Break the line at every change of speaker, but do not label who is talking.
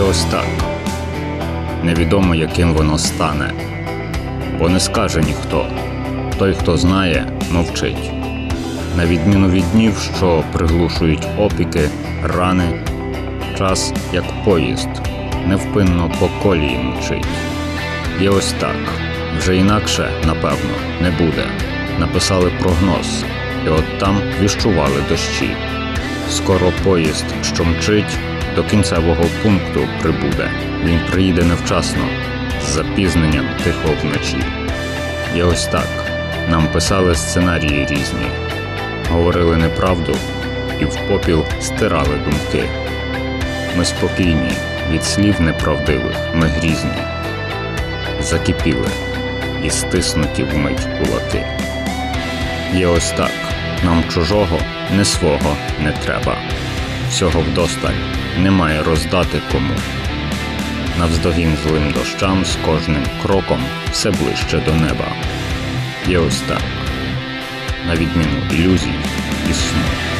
ось так. Невідомо, яким воно стане, бо не скаже ніхто. Той, хто знає, мовчить. На відміну від днів, що приглушують опіки, рани, час як поїзд, невпинно по колії мчить. Є ось так. Вже інакше, напевно, не буде. Написали прогноз, і от там віщували дощі. Скоро поїзд, що мчить, до кінцевого пункту прибуде. Він приїде невчасно, з запізненням тихо вночі. І ось так. Нам писали сценарії різні, говорили неправду і в попіл стирали думки. Ми спокійні, від слів неправдивих, ми грізні, закипіли і стиснуті вмить кулаки. Є ось так, нам чужого, не свого не треба. Всього вдосталь немає роздати кому. Навздогін злим дощам з кожним кроком все ближче до неба. Є ось так, на відміну ілюзій і сну.